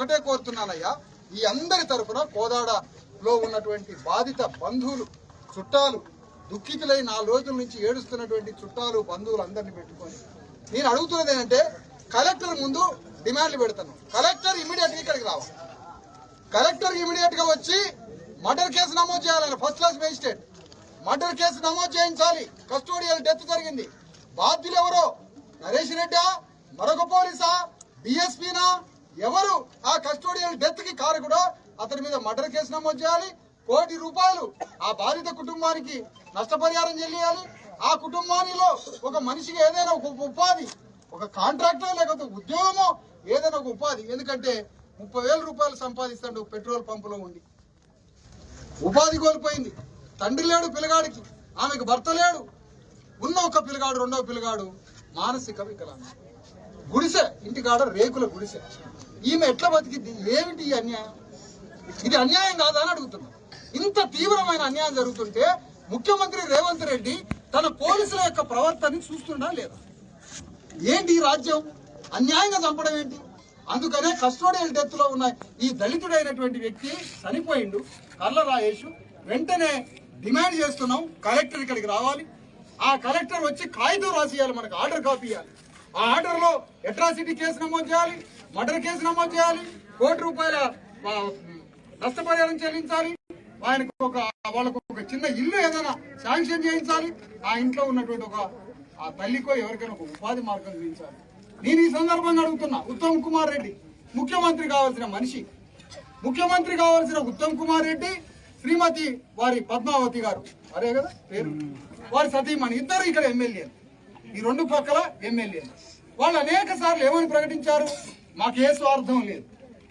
ఒకటే కోరుతున్నానయ్యా ఈ అందరి తరఫున కోదాడలో ఉన్నటువంటి బాధిత బంధువులు చుట్టాలు దుఃఖితులై నాలుగు రోజుల నుంచి ఏడుస్తున్నటువంటి చుట్టాలు బంధువులు అందరినీ పెట్టుకొని నేను అడుగుతున్నది ఏంటంటే కలెక్టర్ ముందు డిమాండ్లు పెడతాను. కలెక్టర్ ఇమీడియట్ ఇక్కడికి రావాలి. కలెక్టర్ ఇమీడియట్గా వచ్చి మర్డర్ కేసు నమోదు చేయాలని first class magistrate murder case నమోదు చేయించాలి. కస్టోడియల్ డెత్ జరిగింది. బాధ్యులు ఎవరో? నరేష్ రెడ్డా? మరొక పోలీసా? డిఎస్పీనా ఎవరు ఆ కస్టోడియల్ డెత్కి కారకుడో? అతని మీద మర్డర్ కేసు నమోదు చేయాలి. కోటి రూపాయలు ఆ బాధిత కుటుంబానికి నష్టపరిహారం చెల్లియాలి. ఆ కుటుంబానిలో ఒక మనిషికి ఏదైనా ఒక ఉపాధి ఒక కాంట్రాక్టర్ లేకపోతే ఉద్యోగమో ఏదైనా ఒక ఉపాధి. ఎందుకంటే ముప్పై వేల రూపాయలు సంపాదిస్తాడు పెట్రోల్ పంపులో ఉండి. ఉపాధి కోల్పోయింది. తండ్రి లేడు పిల్లగాడికి. ఆమెకు భర్త లేడు. ఉన్న ఒక పిల్లగాడు రెండో పిల్లగాడు మానసిక వికలాంగం గుడిసె ఇంటికాడ రేకుల గుడిసె. ఈమె ఎట్లా బతికిద్ది? ఏమిటి ఈ అన్యాయం? ఇది అన్యాయం కాదా అని అడుగుతున్నా. ఇంత తీవ్రమైన అన్యాయం జరుగుతుంటే ముఖ్యమంత్రి రేవంత్ రెడ్డి తన పోలీసుల యొక్క ప్రవర్తనని చూస్తుండా లేదా? ఏంటి ఈ రాజ్యం? అన్యాయంగా చంపడం ఏంటి? అందుకనే కస్టోడియల్ డెత్లో ఉన్న ఈ దళితుడైనటువంటి వ్యక్తి చనిపోయిండు. కళ్ళ రాయేషు. వెంటనే డిమాండ్ చేస్తున్నాం కలెక్టర్ ఇక్కడికి రావాలి. ఆ కలెక్టర్ వచ్చి కాగితం రాసియాలి మనకు ఆర్డర్ కాపీ ఇవ్వాలి ఆ ఆర్డర్లో అట్రాసిటీ కేసు నమోదు చేయాలి మర్డర్ కేసు నమోదు చేయాలి కోటి రూపాయల నష్టపరిహారం చెల్లించాలి. ఆయనకు ఒక వాళ్ళకు ఒక చిన్న ఇల్లు ఏదైనా శాంక్షన్ చేయించాలి. ఆ ఇంట్లో ఉన్నటువంటి ఒక ఆ తల్లికో ఎవరికైనా ఒక ఉపాధి మార్గం చూపించాలి. నేను ఈ సందర్భంగా అడుగుతున్నా ఉత్తమ్ కుమార్ రెడ్డి ముఖ్యమంత్రి కావాల్సిన మనిషి. ముఖ్యమంత్రి కావాల్సిన ఉత్తమ్ కుమార్ రెడ్డి శ్రీమతి వారి పద్మావతి గారు. అరే కదా పేరు? వారి సతీమణి ఇద్దరు ఇక్కడ ఎమ్మెల్యేలు. ఈ రెండు పక్కల ఎమ్మెల్యేలు. వాళ్ళు అనేక సార్లు ఏమని ప్రకటించారు? మాకే స్వార్థం లేదు.